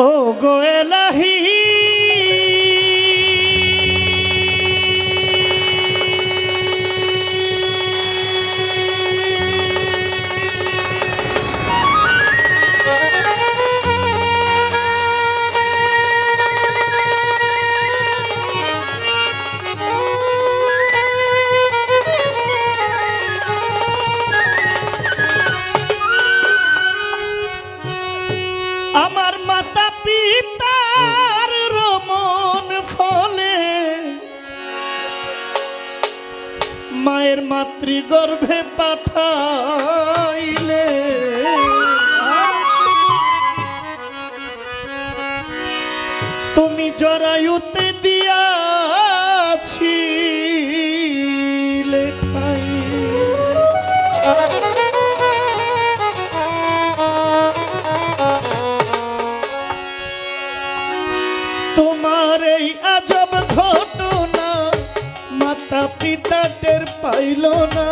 ও গোয়েলাহি আমার মায়ের মাতৃগর্ভে পাঠাইলে। তুমি জরায়ুতে টের পাইল না।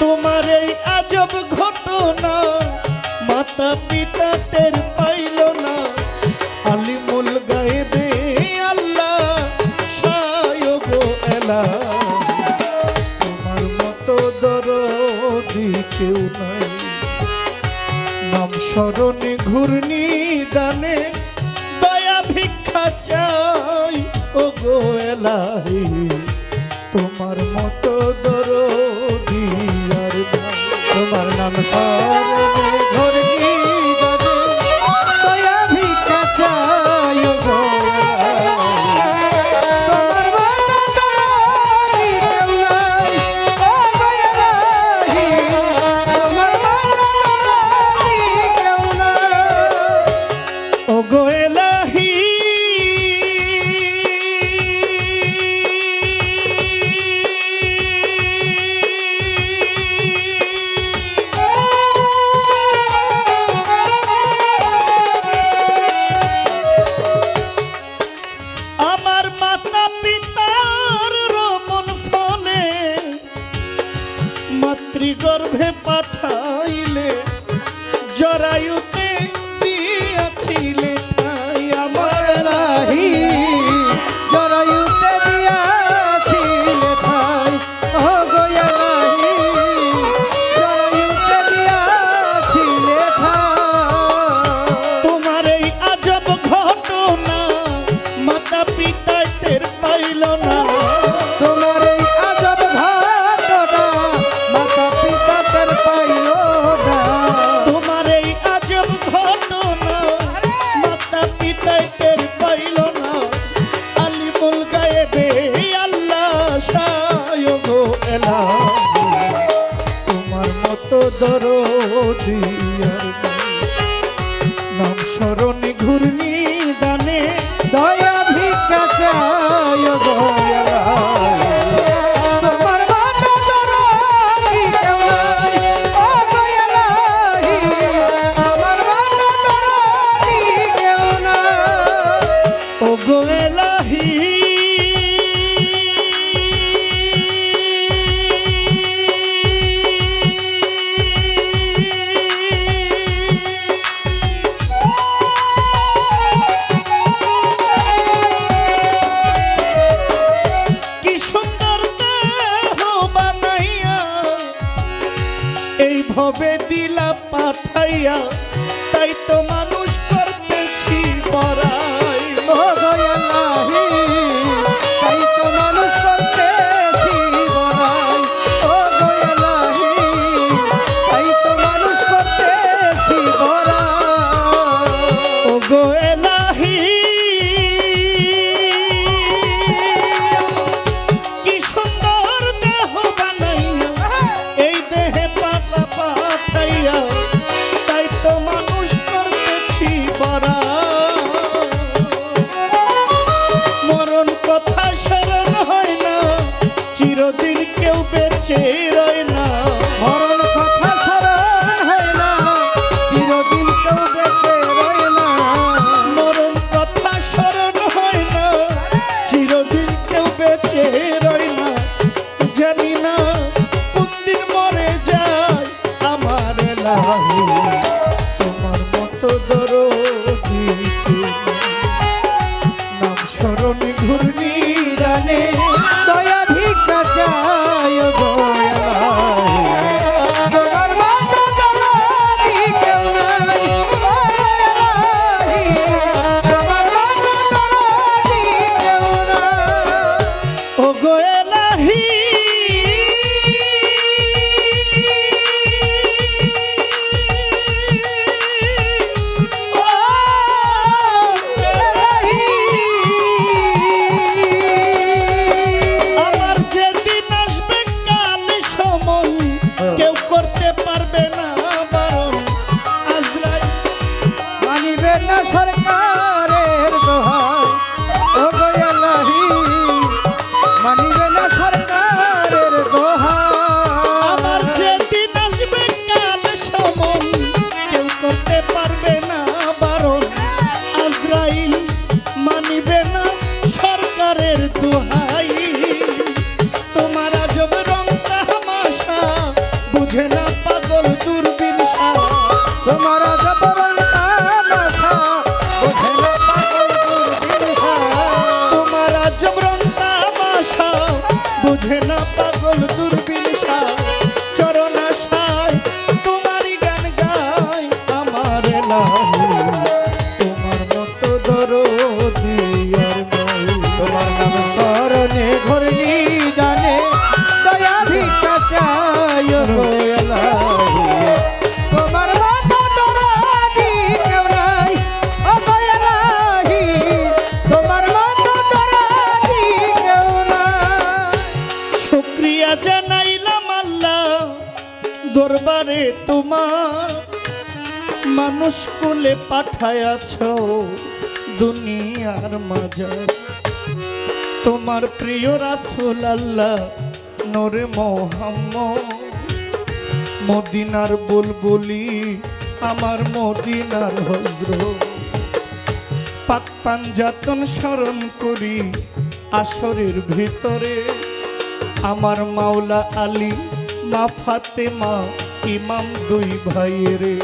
তোমার এই আজব ঘটনা মাতা পিতা টের পাইল না। আলিমুল গায়েবে আল্লাহ সায়গো এলা। তোমার মতো দরদি কেউ নাই। নাম স্মরণে ঘূর্ণি দানে দয়া ভিক্ষা চাই। ও গো এলাহি, তোমার মতো তোমার টের পাইল না। তোমার এই আজব ঘটনা মাতা পিতা তার পাইল না। তোমার এই আজব ঘটনা মাতা পিতা টের পাইল না। আলিমুল গায়েবে আল্লাহ সায়গ এলা তোমার মতো দরদি আর নাম স্মরণে ঘূর্ণি দানে দয়া মানুষ কুলে পাঠায়াছ দুনিয়ার মাঝে। তোমার প্রিয় রাসুল আল্লাহ নোরে মোহাম্মদ। মদিনার বুলবুলি আমার মদিনার হজরত। পাক পাঞ্জাতন স্মরণ করি আসরের ভিতরে। আমার মাওলা আলী মা ফাতেমা ইমাম দুই ভাইয়েরে।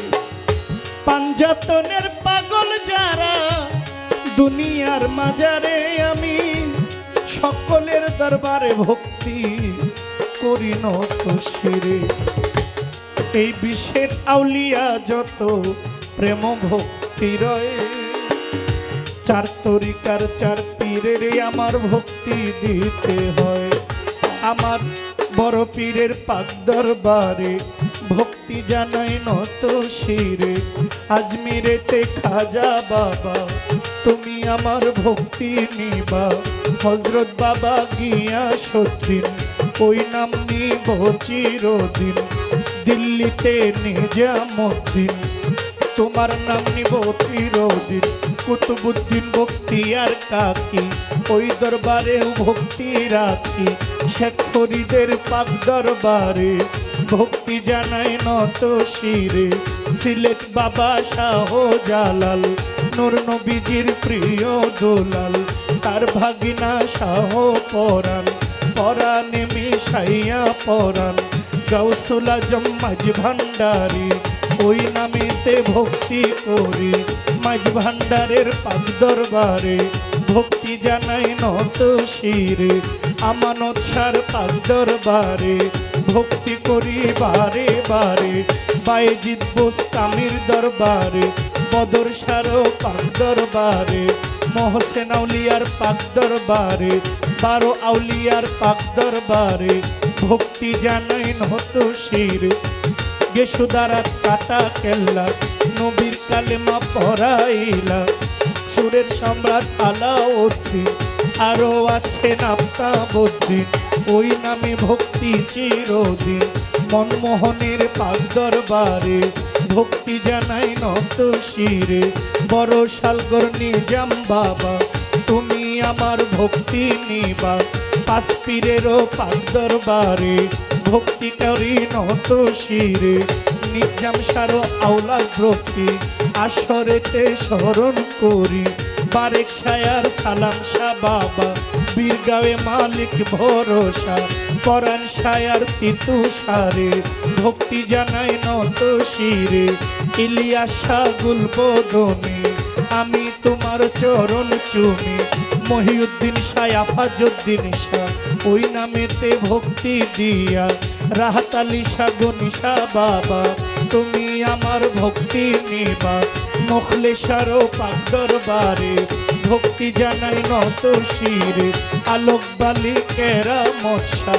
পাঞ্জাতনের পাগল যারা, দুনিয়ার মাজারে আমি সকলের দরবারে ভক্তি করি নত এই বিশ্বের আউলিয়া যত প্রেম ভক্তি রয়ে, চার তরিকার চার পীরের আমার ভক্তি দিতে হয়। আমার বড় পীরের পাক দরবারে ভক্তি জানাই নত শিরে। আজমিরেতে খাজা বাবা, তুমি আমার ভক্তি নিবা। হজরত বাবা গিয়া সত্যিন ওই নাম নিব চিরদিন। দিল্লিতে নিজামুদ্দিন, তোমার নাম নিব চিরদিন কুতুবুদ্দিন বক্তিয়ার কাকি, ওই দরবারেও ভক্তি রাখি। শেখ ফরিদের পাক দরবারে। ভক্তি জানাই নত শিরে। সিলেট বাবা শাহ জালাল নূর নবীজির প্রিয় দোলাল। তার ভাগিনা শাহ পরাণ, পরাণে মিশাইয়া পরাণ। গাউসুল আজম মাঝ ভান্ডারী, ওই নামেতে ভক্তি করি। মাঝ ভান্ডারের পাক দরবারে ভক্তি জানাই নত শিরে। আমানত সার পাক দরবারে ভক্তি করি বারে বারে, বাইজিৎ বোস্তামির দরবারে, বদর সারো পাক দরবারে, মহসেন আউলিয়ার পাক দরবারে, বারো আউলিয়ার পাক দরবারে, ভক্তি জানাই নত শিরে। গেসুদারাজ কাটা কেল্লা, নবীর কালেমা পড়াইলা। সুরের সম্রাট আলাউদ্দিন, আরও আছে নাপ্তাবুদ্দিন ওই নামে ভক্তি চিরদিন। মনমোহনের পাক দরবারে ভক্তি জানাই নত শিরে। বড় শালগর নিজাম বাবা, তুমি আমার ভক্তি নিবা। পাঁচ পীরেরও পাক দরবারে ভক্তি করি নত শিরে। নিজাম সারো আওলা ভক্তি আসরেতে স্মরণ করি। বারেক সায়ার সালাম শাহ বাবা বীরগাঁওয়ে মালিক ভরসা, পরাণ সায়ার তিতু সারে, ভক্তি জানাই নত শিরে, ইলিয়াস গুলবদনে, আমি তোমার চরণ চুমি, মহিউদ্দিন শাহ আফাজুদ্দিন শাহ, ওই নামেতে ভক্তি দিয়া, রাহাত আলী শাহ বাবা, তুমি আমার ভক্তি নিবা মখলেশারও পাক দরবারে ভক্তি জানাই নত শিরে, আলোক বালি কেরা মৎসা,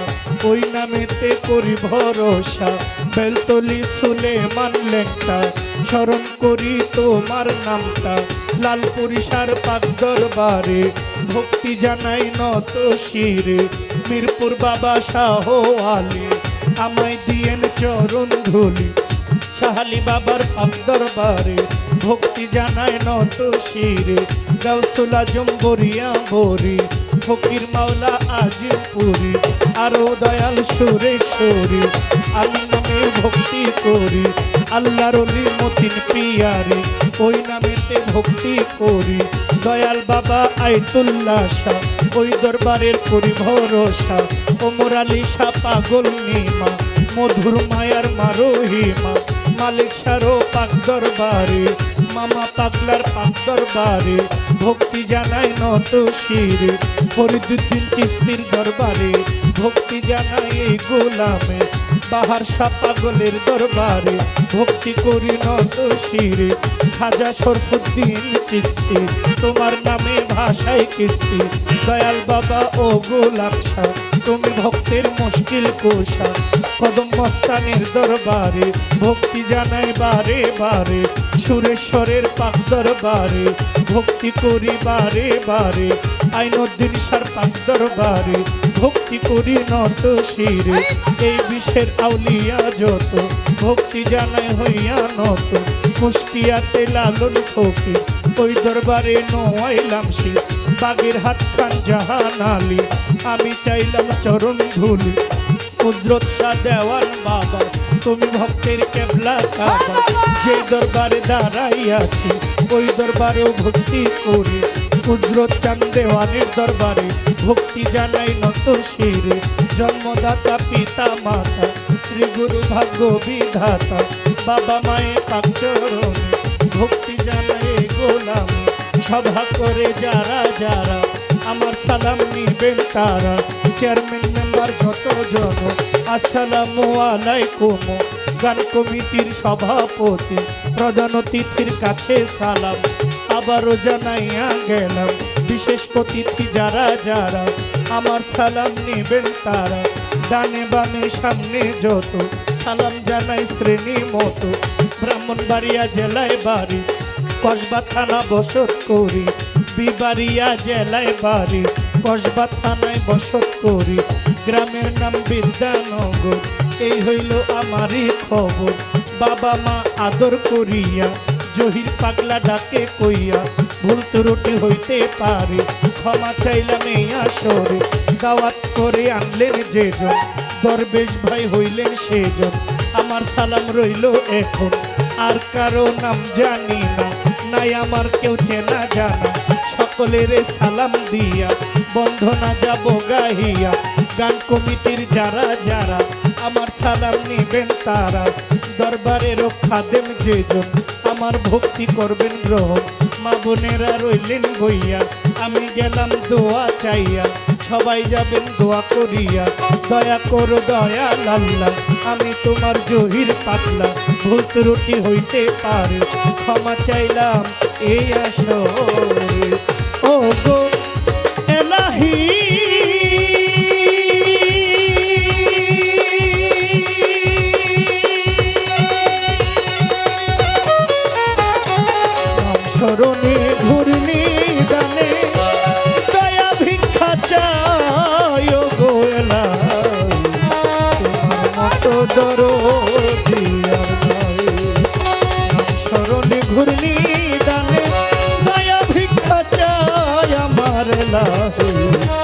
ওই নামেতে করি ভরসা। বেলতলি সুলেমান লেংটা স্মরণ করি তোমার নামটা। লালপুরি সার পাক দরবারে ভক্তি জানাই নত শিরে, মিরপুর বাবা শাহ আলী, আমায় দিয়েন চরণ ধুলি। শাহালি বাবার পাক দরবারে ভক্তি জানায় নত শিরে গাউসুল আজম বরিয়া বরি ফকির মাওলা আজিম পুরি আরও দয়াল সুরেশ্বরী, আমি নামে ভক্তি করি, আল্লাহর মতিন পিয়ারে, ওই নামেতে ভক্তি করি, দয়াল বাবা আইতুল্লাহ শাহ ওই দরবারের করি ভরসা, ওমর আলী শাহ পাগল নিমা, মধুর মায়ার মারোহিমা, মালিক সারো পাক দরবারে, মামা পাগলার পাক দরবারে ভক্তি জানাই নত শিরে ফরিদুদ্দিন চিস্তির দরবারে ভক্তি জানাই এই গোলামে, বাহার শাহ পাগলের দরবারে ভক্তি করি নত শিরে, খাজা শরফুদ্দিন চিস্তি তোমার নামে ভাষায় কিস্তি দয়াল বাবা ও গোলাপ শাহ তুমি ভক্তের মুশকিল কোষা কদম মস্তানের দরবারে ভক্তি জানাই বারে বারে সুরেশ্বরের পাক দরবারে, ভক্তি করি বারে বারে আইনুদ্দিন সার পাক দরবারে, ভক্তি করি নত শিরে, এই বিশ্বের আউলিয়া যত, ভক্তি জানাই হইয়া নত মুষ্টিয়াতে লালন ফকির, ওই দরবারে নোয়াইলাম শির, বাগের হাত খান জাহান আমি চাইলাম চরণ ধুলি, কুদরত শাহ দেওয়ান বাবা। তুমি ভক্তের কেবলা কাবা। যে দরবারে দাঁড়াই আছি, ওই দরবারেও ভক্তি করি। কুদরত চান দেওয়ানের দরবারে ভক্তি জানাই নত শিরে। জন্মদাতা, পিতা, মাতা, শ্রী গুরু ভাগ্য বিধাতা, বাবা মায়ের পাকচরণে ভক্তি জানাই গোলাম। সভা করে যারা যারা, আমার সালাম নিবেন তারা। চেয়ারম্যান মেম্বার যত জন। আসসালামু আলাইকুম। গান কমিটির সভাপতি, প্রধান অতিথির কাছে সালাম। আবারও জানাইয়া গেলাম, বিশেষ অতিথি যারা যারা, আমার সালাম নিবেন তারা। ডানে বামে সামনে যত, সালাম জানাই শ্রেণি মতো ব্রাহ্মণবাড়িয়া জেলায় বাড়ি, কসবা থানা বসত করি। বিবাড়িয়া জেলায় বাড়ি, কসবা থানায় বসত করি। গ্রামের নাম বিদ্যানগর। এই হইল আমারই খবর। বাবা মা আদর করিয়া জহির পাগলা ডাকে কইয়া, ভুল ত্রুটি হইতে পারে, ক্ষমা চাইলাম এই আসরে। দাওয়াত করে আনলেন যেজন, দরবেশ ভাই হইলেন সেজন। আমার সালাম রইল এখন, আর কারও নাম জানি না, নাই আমার কেউ চেনা জানা। সকলের সালাম দিয়া, বন্ধনা যাব গাহিয়া, গান কমিটির যারা যারা, আমার সালাম নিবেন তারা। দরবারেরও খাদেম যেজন আমার ভক্তি করবেন গ্রহণ। মা বোনেরা রইলেন বইয়া আমি গেলাম দোয়া চাইয়া, সবাই যাবেন দোয়া করিয়া। দয়া করো দয়া লাল্লা, আমি তোমার জহির পাতলা, ভূত রুটি হইতে পারে। ক্ষমা চাইলাম এই আসরে। আল্লাহ